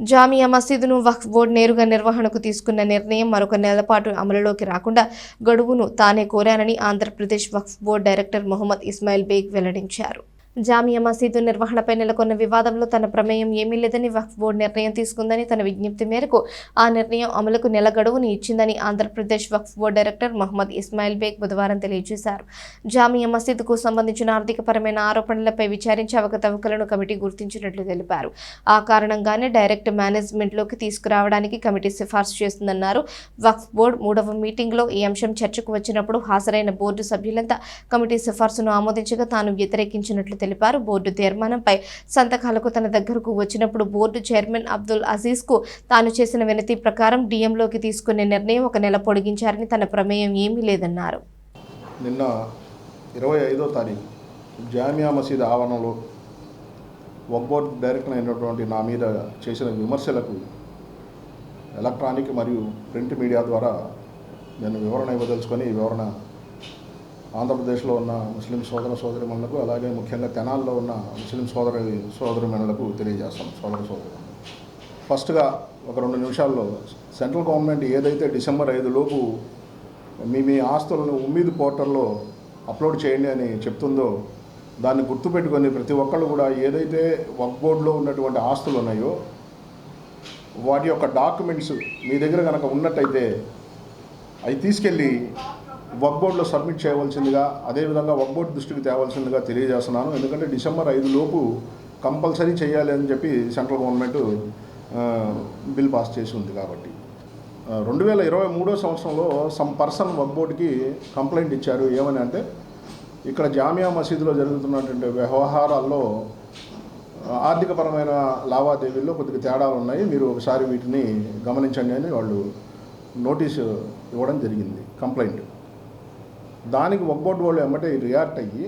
జామియా మసీదును వక్ఫ్ board నేరుగా నిర్వహణకు తీసుకున్న నిర్ణయం మరొక నెల పాటు అమలులోకి రాకుండా గడువును తానే కోరానని ఆంధ్రప్రదేశ్ వక్ఫ్ బోర్డు డైరెక్టర్ మొహమ్మద్ ఇస్మాయిల్ బేగ్ వెల్లడించారు. జామియా మసీదు నిర్వహణపై నెలకొన్న వివాదంలో తన ప్రమేయం ఏమీ లేదని వక్ఫ్ బోర్డు నిర్ణయం తీసుకుందని తన విజ్ఞప్తి మేరకు ఆ నిర్ణయం అమలుకు నెల గడువుని ఇచ్చిందని ఆంధ్రప్రదేశ్ వక్ఫ్ బోర్డు డైరెక్టర్ మహమ్మద్ ఇస్మాయిల్ బేగ్ బుధవారం తెలియజేశారు. జామియా మసీదుకు సంబంధించిన ఆర్థికపరమైన ఆరోపణలపై విచారించి అవకతవకలను కమిటీ గుర్తించినట్లు తెలిపారు. ఆ కారణంగానే డైరెక్ట్ మేనేజ్మెంట్లోకి తీసుకురావడానికి కమిటీ సిఫార్సు చేస్తుందన్నారు. వక్ఫ్ బోర్డు మూడవ మీటింగ్లో ఈ అంశం చర్చకు వచ్చినప్పుడు హాజరైన బోర్డు సభ్యులంతా కమిటీ సిఫార్సును ఆమోదించగా తాను వ్యతిరేకించినట్లు తెలిపారు. బోర్డు తీర్మానంపై సంతకాలకు తన దగ్గరకు వచ్చినప్పుడు బోర్డు చైర్మన్ అబ్దుల్ అజీజ్కు తాను చేసిన వినతి ప్రకారం డిఎంలోకి తీసుకునే నిర్ణయం ఒక నెల పొడిగించారని తన ప్రమేయం ఏమీ లేదన్నారు. నిన్న ఇరవై ఐదో తారీఖు జామియా మసీద్ ఆవరణలో వక్బోర్డ్ డైరెక్టర్ అయినటువంటి నా మీద చేసిన విమర్శలకు ఎలక్ట్రానిక్ మరియు ప్రింట్ మీడియా ద్వారా నేను వివరణ ఇవ్వదలుచుకొని వివరణ ఆంధ్రప్రదేశ్లో ఉన్న ముస్లిం సోదర సోదరిమణులకు అలాగే ముఖ్యంగా తెనాల్లో ఉన్న ముస్లిం సోదరి సోదరిమణులకు తెలియజేస్తాం సోదర సోదరి ఫస్ట్గా ఒక రెండు నిమిషాల్లో సెంట్రల్ గవర్నమెంట్ ఏదైతే డిసెంబర్ ఐదు లోపు మీ మీ ఆస్తులను ఉమ్మీద్ పోర్టల్లో అప్లోడ్ చేయండి అని చెప్తుందో దాన్ని గుర్తుపెట్టుకొని ప్రతి ఒక్కళ్ళు కూడా ఏదైతే వర్క్ బోర్డులో ఉన్నటువంటి ఆస్తులు ఉన్నాయో వాటి యొక్క డాక్యుమెంట్స్ మీ దగ్గర కనుక ఉన్నట్టయితే అవి తీసుకెళ్ళి వర్క్ బోర్డులో సబ్మిట్ చేయవలసిందిగా అదేవిధంగా వర్క్ బోర్డు దృష్టికి తేవలసిందిగా తెలియజేస్తున్నాను. ఎందుకంటే డిసెంబర్ ఐదు లోపు కంపల్సరీ చేయాలి అని చెప్పి సెంట్రల్ గవర్నమెంట్ బిల్ పాస్ చేసి ఉంది కాబట్టి. రెండు వేల ఇరవై మూడో సంవత్సరంలో సమ్ పర్సన్ వర్క్ బోర్డుకి కంప్లైంట్ ఇచ్చారు. ఏమని అంటే ఇక్కడ జామియా మసీదులో జరుగుతున్నటువంటి వ్యవహారాల్లో ఆర్థికపరమైన లావాదేవీల్లో కొద్దిగా తేడాలు ఉన్నాయి. మీరు ఒకసారి వీటిని గమనించండి అని వాళ్ళు నోటీసు ఇవ్వడం జరిగింది కంప్లైంట్. దానికి వర్క్ వాళ్ళు వెంబటే రియాక్ట్ అయ్యి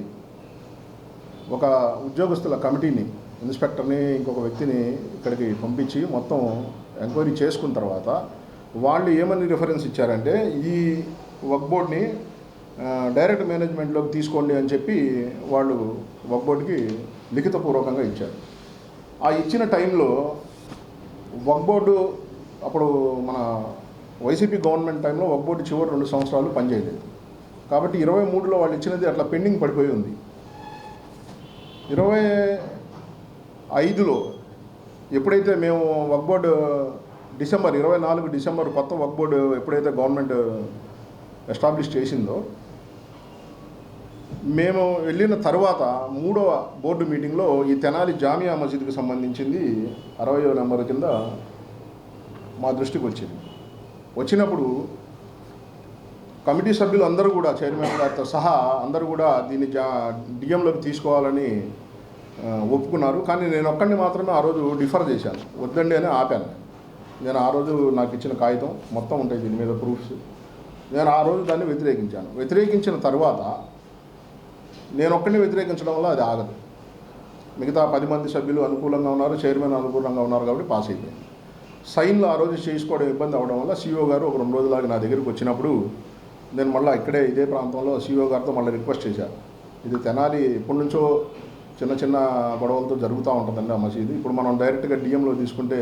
ఒక ఉద్యోగస్తుల కమిటీని ఇన్స్పెక్టర్ని ఇంకొక వ్యక్తిని ఇక్కడికి పంపించి మొత్తం ఎంక్వైరీ చేసుకున్న తర్వాత వాళ్ళు ఏమని రిఫరెన్స్ ఇచ్చారంటే ఈ వర్క్ బోర్డ్ని డైరెక్ట్ మేనేజ్మెంట్లోకి తీసుకోండి అని చెప్పి వాళ్ళు వర్క్ బోర్డుకి లిఖితపూర్వకంగా ఇచ్చారు. ఆ ఇచ్చిన టైంలో వర్క్ బోర్డు అప్పుడు మన వైసీపీ గవర్నమెంట్ టైంలో వర్క్ బోర్డు చివరి రెండు సంవత్సరాలు పనిచేయలేదు. కాబట్టి ఇరవై మూడులో వాళ్ళు ఇచ్చినది అట్లా పెండింగ్ పడిపోయి ఉంది. ఇరవై ఐదులో ఎప్పుడైతే మేము వర్క్ బోర్డు డిసెంబర్ ఇరవై నాలుగు డిసెంబర్ కొత్త వర్క్ బోర్డు ఎప్పుడైతే గవర్నమెంట్ ఎస్టాబ్లిష్ చేసిందో మేము వెళ్ళిన తర్వాత మూడవ బోర్డు మీటింగ్లో ఈ తెనాలి జామియా మసీద్కి సంబంధించింది అరవయో నెంబర్ కింద మా దృష్టికి వచ్చింది. వచ్చినప్పుడు కమిటీ సభ్యులు అందరూ కూడా చైర్మన్ గారితో సహా అందరూ కూడా దీన్ని జా డిఎంలోకి తీసుకోవాలని ఒప్పుకున్నారు. కానీ నేను ఒక్కడిని మాత్రమే ఆ రోజు డిఫర్ చేశాను. వద్దండి అని ఆపాను. నేను ఆ రోజు నాకు ఇచ్చిన కాగితం మొత్తం ఉంటాయి దీని మీద ప్రూఫ్స్. నేను ఆ రోజు దాన్ని వ్యతిరేకించాను. వ్యతిరేకించిన తర్వాత నేను ఒక్కడిని వ్యతిరేకించడం వల్ల అది ఆగదు. మిగతా పది మంది సభ్యులు అనుకూలంగా ఉన్నారు చైర్మన్ అనుకూలంగా ఉన్నారు కాబట్టి పాస్ అయిపోయింది సైన్లు ఆ రోజు చేసుకోవడం ఇబ్బంది అవడం వల్ల సీఓ గారు ఒక రెండు రోజులాగా నా దగ్గరికి వచ్చినప్పుడు నేను మళ్ళీ ఇక్కడే ఇదే ప్రాంతంలో సీఓ గారితో మళ్ళీ రిక్వెస్ట్ చేశాను ఇది తెనాలి ఎప్పటి నుంచో చిన్న చిన్న గొడవలతో జరుగుతూ ఉంటుందండి ఆ మసీదు. ఇప్పుడు మనం డైరెక్ట్గా డిఎంలో తీసుకుంటే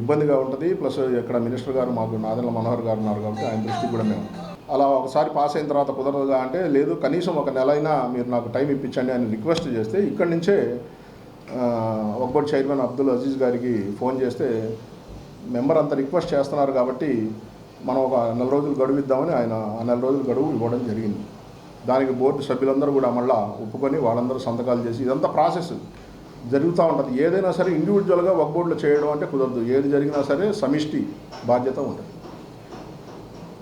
ఇబ్బందిగా ఉంటుంది. ప్లస్ ఇక్కడ మినిస్టర్ గారు మాకు నాదెండ్ల మనోహర్ గారు ఉన్నారు కాబట్టి ఆయన దృష్టికి కూడా మేము. అలా ఒకసారి పాస్ అయిన తర్వాత కుదరదుగా అంటే లేదు కనీసం ఒక నెల అయినా మీరు నాకు టైం ఇప్పించండి అని రిక్వెస్ట్ చేస్తే ఇక్కడి నుంచే ఒక్కటి చైర్మన్ అబ్దుల్ అజీజ్ గారికి ఫోన్ చేస్తే మెంబర్ అంత రిక్వెస్ట్ చేస్తున్నారు కాబట్టి మనం ఒక నెల రోజులు గడువు ఇద్దామని ఆయన ఆ నెల రోజులు గడువు ఇవ్వడం జరిగింది. దానికి బోర్డు సభ్యులందరూ కూడా మళ్ళా ఒప్పుకొని వాళ్ళందరూ సంతకాలు చేసి ఇదంతా ప్రాసెస్. జరుగుతూ ఉంటుంది. ఏదైనా సరే ఇండివిజువల్గా ఒక బోర్డులో చేయడం అంటే కుదరదు. ఏది జరిగినా సరే సమిష్టి బాధ్యత ఉంటుంది.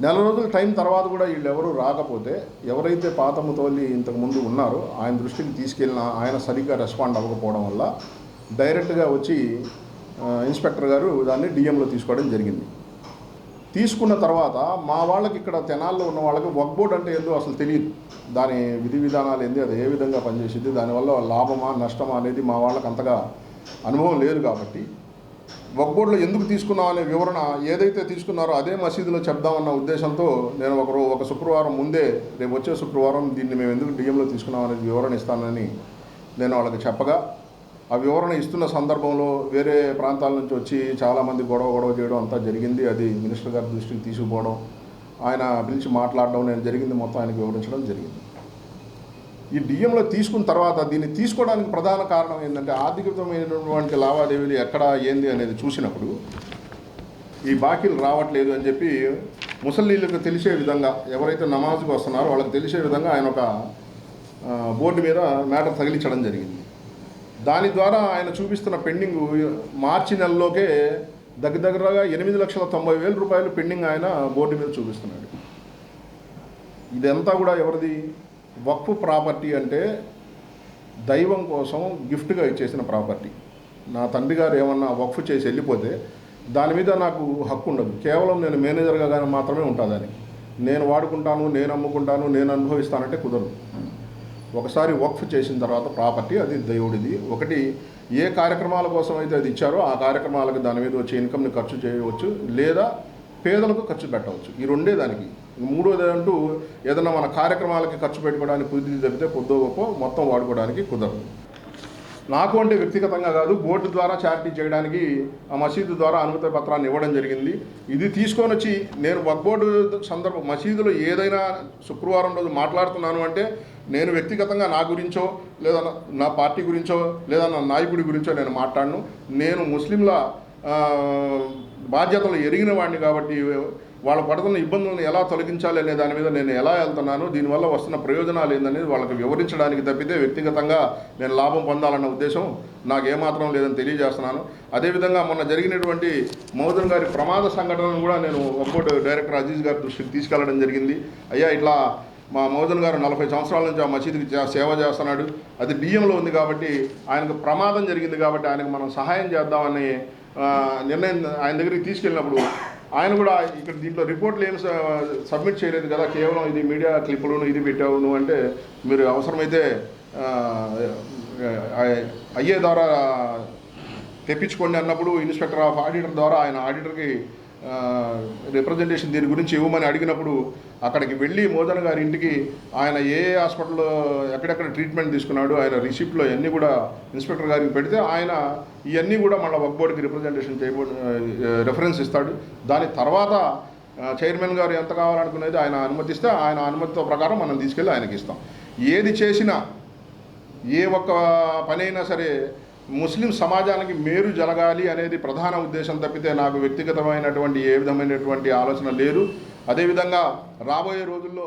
నెల రోజుల టైం తర్వాత కూడా వీళ్ళు ఎవరు రాకపోతే ఎవరైతే పాత ముతవల్లి ఇంతకు ముందు ఉన్నారో ఆయన దృష్టికి తీసుకెళ్ళిన ఆయన సరిగ్గా రెస్పాండ్ అవ్వకపోవడం వల్ల డైరెక్ట్గా వచ్చి ఇన్స్పెక్టర్ గారు దాన్ని డిఎంలో తీసుకోవడం జరిగింది. తీసుకున్న తర్వాత మా వాళ్ళకి ఇక్కడ తెనాల్లో ఉన్న వాళ్ళకి వర్క్ బోర్డ్ అంటే ఏందో అసలు తెలియదు. దాని విధి విధానాలు ఏంది అది ఏ విధంగా పనిచేసింది దానివల్ల లాభమా నష్టమా అనేది మా వాళ్ళకి అంతగా అనుభవం లేదు కాబట్టి వర్క్ బోర్డులో ఎందుకు తీసుకున్నాం అనే వివరణ ఏదైతే తీసుకున్నారో అదే మసీదులో చెప్దామన్న ఉద్దేశంతో నేను ఒక ఒక శుక్రవారం ముందే రేపు వచ్చే శుక్రవారం దీన్ని మేము ఎందుకు డిఎంలో తీసుకున్నాం అనేది వివరణ ఇస్తానని నేను వాళ్ళకి చెప్పగా ఆ వివరణ ఇస్తున్న సందర్భంలో వేరే ప్రాంతాల నుంచి వచ్చి చాలామంది గొడవ గొడవ చేయడం అంతా జరిగింది. అది మినిస్టర్ గారి దృష్టికి తీసుకుపోవడం ఆయన పిలిచి మాట్లాడడం నేను జరిగింది మొత్తం ఆయనకు వివరించడం జరిగింది. ఈ డిఎంలో తీసుకున్న తర్వాత దీన్ని తీసుకోవడానికి ప్రధాన కారణం ఏంటంటే ఆర్థికమైనటువంటి లావాదేవీలు ఎక్కడ ఏంది అనేది చూసినప్పుడు ఈ బాకీలు రావట్లేదు అని చెప్పి ముసలిళ్ళకు తెలిసే విధంగా ఎవరైతే నమాజ్కి వస్తున్నారో వాళ్ళకి తెలిసే విధంగా ఆయన ఒక బోర్డు మీద మ్యాటర్ తగిలించడం జరిగింది. దాని ద్వారా ఆయన చూపిస్తున్న పెండింగ్ మార్చి నెలలోకే దగ్గర దగ్గరగా ఎనిమిది లక్షల తొంభై వేల రూపాయలు పెండింగ్ ఆయన బోర్డు మీద చూపిస్తున్నాడు. ఇదంతా కూడా ఎవరిది? వక్ఫ్ ప్రాపర్టీ అంటే దైవం కోసం గిఫ్ట్గా ఇచ్చేసిన ప్రాపర్టీ. నా తండ్రి గారు ఏమన్నా వక్ఫ్ చేసి వెళ్ళిపోతే దాని మీద నాకు హక్కు ఉండదు. కేవలం నేను మేనేజర్గా కానీ మాత్రమే ఉంటుందని నేను వాడుకుంటాను నేను అమ్ముకుంటాను నేను అనుభవిస్తానంటే కుదరదు. ఒకసారి వక్ఫ్ చేసిన తర్వాత ప్రాపర్టీ అది దేవుడిది. ఒకటి ఏ కార్యక్రమాల కోసం అయితే అది ఇచ్చారో ఆ కార్యక్రమాలకు దాని మీద వచ్చే ఇన్కమ్ని ఖర్చు చేయవచ్చు లేదా పేదలకు ఖర్చు పెట్టవచ్చు. ఈ రెండే దానికి. మూడోది అంటూ ఏదైనా మన కార్యక్రమాలకి ఖర్చు పెట్టుకోవడానికి కుదిరి తప్పితే పొద్దు గొప్ప మొత్తం వాడుకోవడానికి కుదరదు. నాకు అంటే వ్యక్తిగతంగా కాదు బోర్డు ద్వారా చారిటీ చేయడానికి ఆ మసీదు ద్వారా అనుమతి పత్రాన్ని ఇవ్వడం జరిగింది. ఇది తీసుకొని వచ్చి నేను వక్ బోర్డు సందర్భం మసీదులో ఏదైనా శుక్రవారం రోజు మాట్లాడుతున్నాను అంటే నేను వ్యక్తిగతంగా నా గురించో లేదా నా- పార్టీ గురించో లేదా నా నాయకుడి గురించో నేను మాట్లాడను. నేను ముస్లింల బాధ్యతలు ఎరిగిన వాడిని కాబట్టి వాళ్ళు పడుతున్న ఇబ్బందులను ఎలా తొలగించాలి అనే దాని మీద నేను ఎలా వెళ్తున్నాను దీనివల్ల వస్తున్న ప్రయోజనాలు ఏందనేది వాళ్ళకి వివరించడానికి తప్పితే వ్యక్తిగతంగా నేను లాభం పొందాలన్న ఉద్దేశం నాకు ఏమాత్రం లేదని తెలియజేస్తున్నాను. అదేవిధంగా మొన్న జరిగినటువంటి మోదన్ గారి ప్రమాద సంఘటనను కూడా నేను ఒక్కోటి డైరెక్టర్ అజీజ్ గారి దృష్టికి తీసుకెళ్ళడం జరిగింది. అయ్యా ఇట్లా మా మోదన్ గారు నలభై సంవత్సరాల నుంచి ఆ మసీదుకి సేవ చేస్తున్నాడు. అది బియ్యంలో ఉంది కాబట్టి ఆయనకు ప్రమాదం జరిగింది కాబట్టి ఆయనకు మనం సహాయం చేద్దామని నిర్ణయం ఆయన దగ్గరికి తీసుకెళ్ళినప్పుడు ఆయన కూడా ఇక్కడ దీంట్లో రిపోర్ట్లు ఏం సబ్మిట్ చేయలేదు కదా కేవలం ఇది మీడియా క్లిప్పులు ఇది పెట్టావు నువ్వు అంటే మీరు అవసరమైతే అయ్యే ద్వారా తెప్పించుకోండి అన్నప్పుడు ఇన్స్పెక్టర్ ఆఫ్ ఆడిటర్ ద్వారా ఆయన ఆడిటర్కి రిప్రజెంటేషన్ దీని గురించి ఇవ్వమని అడిగినప్పుడు అక్కడికి వెళ్ళి మోదన్ గారి ఇంటికి ఆయన ఏ హాస్పిటల్లో ఎక్కడెక్కడ ట్రీట్మెంట్ తీసుకున్నాడు ఆయన రిసిప్ట్లో ఇవన్నీ కూడా ఇన్స్పెక్టర్ గారికి పెడితే ఆయన ఇవన్నీ కూడా మళ్ళీ వర్క్ బోర్డుకి రిప్రజెంటేషన్ చేయబో రెఫరెన్స్ ఇస్తాడు. దాని తర్వాత చైర్మన్ గారు ఎంత కావాలనుకునేది ఆయన అనుమతిస్తే ఆయన అనుమతితో ప్రకారం మనం తీసుకెళ్ళి ఆయనకి ఇస్తాం. ఏది చేసినా ఏ ఒక్క పని అయినా సరే ముస్లిం సమాజానికి మేలు జరగాలి అనేది ప్రధాన ఉద్దేశం తప్పితే నాకు వ్యక్తిగతమైనటువంటి ఏ విధమైనటువంటి ఆలోచన లేదు. అదేవిధంగా రాబోయే రోజుల్లో